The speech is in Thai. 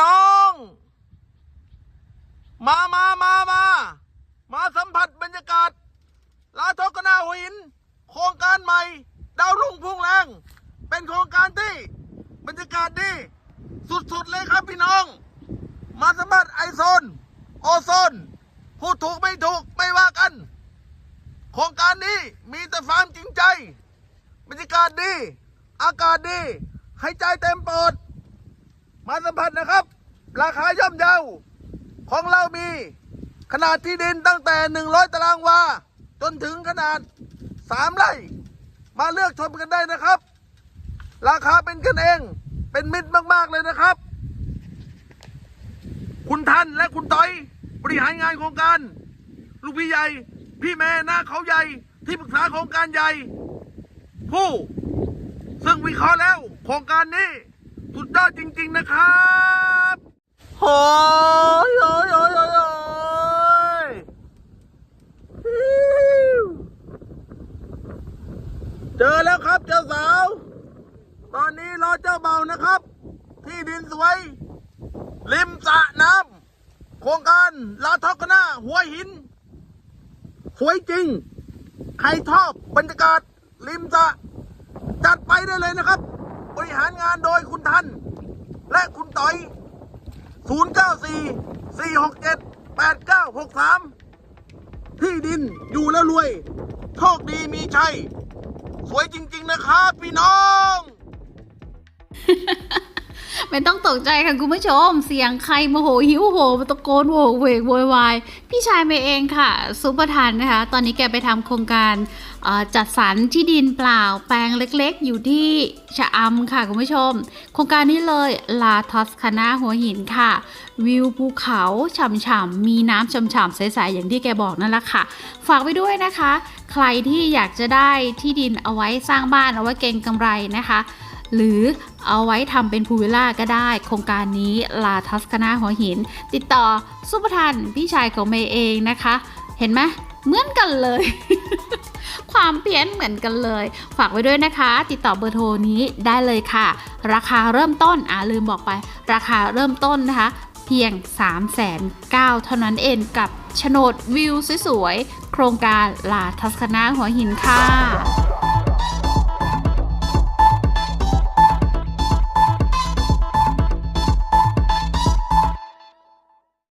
น้อง มามามามา มาสัมผัสบรรยากาศลาทกนาหัวหิน โครงการใหม่ ดาวรุ่งพุ่งแรง เป็นโครงการที่บรรยากาศดี สุดๆเลยครับพี่น้อง มาสัมผัสไอโซน โอโซน พูดถูกไม่ถูกไม่ว่ากัน โครงการนี้มีแต่ความจริงใจ บรรยากาศดี อากาศดีให้ใจเต็มปอด มาสัมผัสนะครับ ราคาย่อมเยาของเรามีขนาดที่ดินตั้งแต่ 100 ตารางวา จนถึงขนาด 3 ไร่ มาเลือกชมกันได้นะครับ ราคาเป็นกันเอง เป็นมิตรมาก ๆ เลยนะครับ คุณท่านและคุณต้อย บริหารงานโครงการ ลูกพี่ใหญ่ พี่แม่หน้าเขาใหญ่ ที่ปรึกษาโครงการใหญ่ ผู้ ซึ่งวิเคราะห์แล้วโครงการนี้ สุดยอดจริง ๆ นะครับโอ้ยโอ้ยโอ้ยโอ้ยโอ้ยเจอแล้วครับเจ้าสาว ตอนนี้รอเจ้าเบานะครับ ที่ดินสวย ริมสระน้ำโครงการลาทอกนาหัวหิน สวยจริง ใครชอบบรรยากาศริมสระจัดไปได้เลยนะครับ บริหารงานโดยคุณทัน และคุณต่อย 094 467 8963 ที่ดินอยู่แล้วรวย โชคดีมีชัย สวยจริง ๆ นะครับพี่น้อง ไม่ต้องตกใจค่ะคุณผู้ชม เสียงใครโมโหหิวโหมาตะโกนโวกเวกโวยวาย พี่ชายเมย์เองค่ะ ซุปเปอร์ทันนะคะ ตอนนี้แกไปทำโครงการจัดสรรที่ดินเปล่าแปลงเล็กๆ อยู่ที่ชะอำค่ะคุณผู้ชม โครงการนี้เลยลาทอสคานาหัวหินค่ะ วิวภูเขาฉ่ำๆมีน้ำฉ่ำๆใสๆอย่างที่แกบอกนั่นแหละค่ะ ฝากไว้ด้วยนะคะ ใครที่อยากจะได้ที่ดินเอาไว้สร้างบ้านเอาไว้เก็งกำไรนะคะ หรือเอาไว้ทำเป็นพูวิลล่าก็ได้ โครงการนี้ลาทัสคานาหัวหิน ติดต่อซุปเปอร์ทันพี่ชายของเมย์เองนะคะ เห็นไหมเหมือนกันเลย ความเพี้ยนเหมือนกันเลย ฝากไว้ด้วยนะคะ ติดต่อเบอร์โทรนี้ได้เลยค่ะ ราคาเริ่มต้นอ่าลืมบอกไป ราคาเริ่มต้นนะคะ เพียง 3 9 0 0 0เท่านั้นเองกับโฉนดวิวสวยๆ โครงการลาทัสคานาหัวหินค่ะ